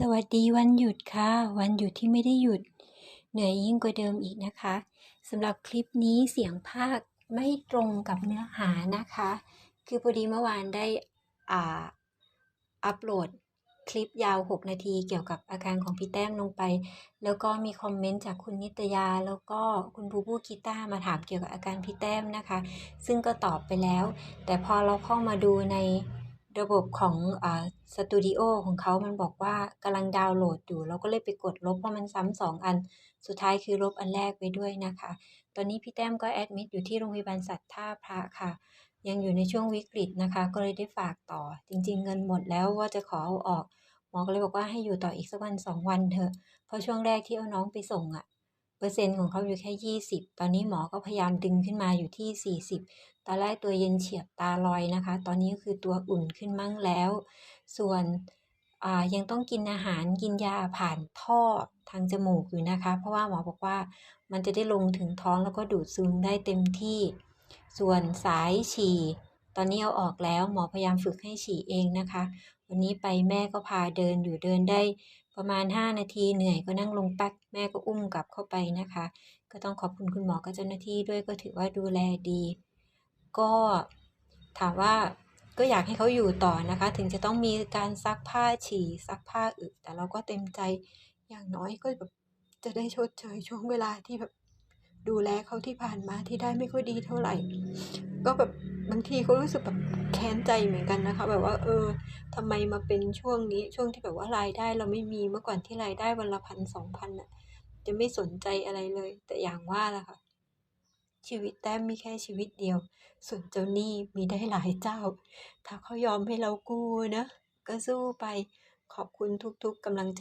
สวัสดีวันหยุดค่ะ วันหยุดที่ไม่ได้หยุด เหนื่อยยิ่งกว่าเดิมอีกนะคะสำหรับคลิปนี้เสียงภาคไม่ตรงกับเนื้อหานะคะ คือพอดีเมื่อวานได้อ่าอัปโหลดคลิปยาว 6 นาทีเกี่ยวกับอาการของพี่แต้มลงไป แล้วก็มีคอมเมนต์จากคุณนิตยา แล้วก็คุณบูบูกีตามาถามเกี่ยวกับอาการพี่แต้มนะคะ ซึ่งก็ตอบไปแล้ว แต่พอเราเข้ามาดูใน ระบบของอาสตูดิโอของเขามันบอกว่ากำลังดาวน์โหลดอยู่ เราก็เลยไปกดลบเพราะมันซ้ำสองอัน สุดท้ายคือลบอันแรกไปด้วยนะคะ ตอนนี้พี่แต้มก็แอดมิดอยู่ที่โรงพยาบาลสัตว์ท่าพระค่ะ ยังอยู่ในช่วงวิกฤตนะคะ ก็เลยได้ฝากต่อ จริง ๆ เงินหมดแล้วว่าจะขอเอาออก หมอก็เลยบอกว่าให้อยู่ต่ออีกสักวันสองวันเถอะ เพราะช่วงแรกที่เอาน้องไปส่งอะ เปอร์เซ็นต์ของเขาอยู่แค่ 20 ตอนนี้หมอก็พยายามดึงขึ้นมาอยู่ที่ 40 ตอนแรกตัวเย็นเฉียบตาลอยนะคะ ตอนนี้ก็คือตัวอุ่นขึ้นมั่งแล้ว ส่วนอ่ายังต้องกินอาหารกินยาผ่านท่อทางจมูกอยู่นะคะ เพราะว่าหมอบอกว่ามันจะได้ลงถึงท้องแล้วก็ดูดซึมได้เต็มที่ ส่วนสายฉี่ ตอนนี้เอาออกแล้วหมอพยายามฝึกให้ฉี่เองนะคะ วันนี้ไปแม่ก็พาเดินอยู่เดินได้ประมาณ 5 นาทีเหนื่อยก็นั่งลงแป๊กแม่ก็อุ้มกลับเข้าไปนะคะ ก็ต้องขอบคุณคุณหมอกับเจ้าหน้าที่ด้วยก็ถือว่าดูแลดี ก็ถามว่าก็อยากให้เขาอยู่ต่อนะคะ ถึงจะต้องมีการซักผ้าฉี่ซักผ้าอึแต่เราก็เต็มใจอย่างน้อยก็แบบจะได้ชดเชยช่วงเวลาที่แบบดูแลเขาที่ผ่านมาที่ได้ไม่ค่อยดีเท่าไหร่ ก็แบบบางทีก็รู้สึกแบบแค้นใจเหมือนกันนะคะ แบบว่า เออทำไมมาเป็นช่วงนี้ ช่วงที่แบบว่ารายได้เราไม่มีเมื่อก่อนที่รายได้วันละพันสองพันน่ะ จะไม่สนใจอะไรเลย แต่อย่างว่าล่ะค่ะ ชีวิตแต้มมีแค่ชีวิตเดียว ส่วนเจ้าหนี้มีได้หลายเจ้า ถ้าเขายอมให้เรากู้นะ ก็สู้ไปขอบคุณทุกๆกำลังใจ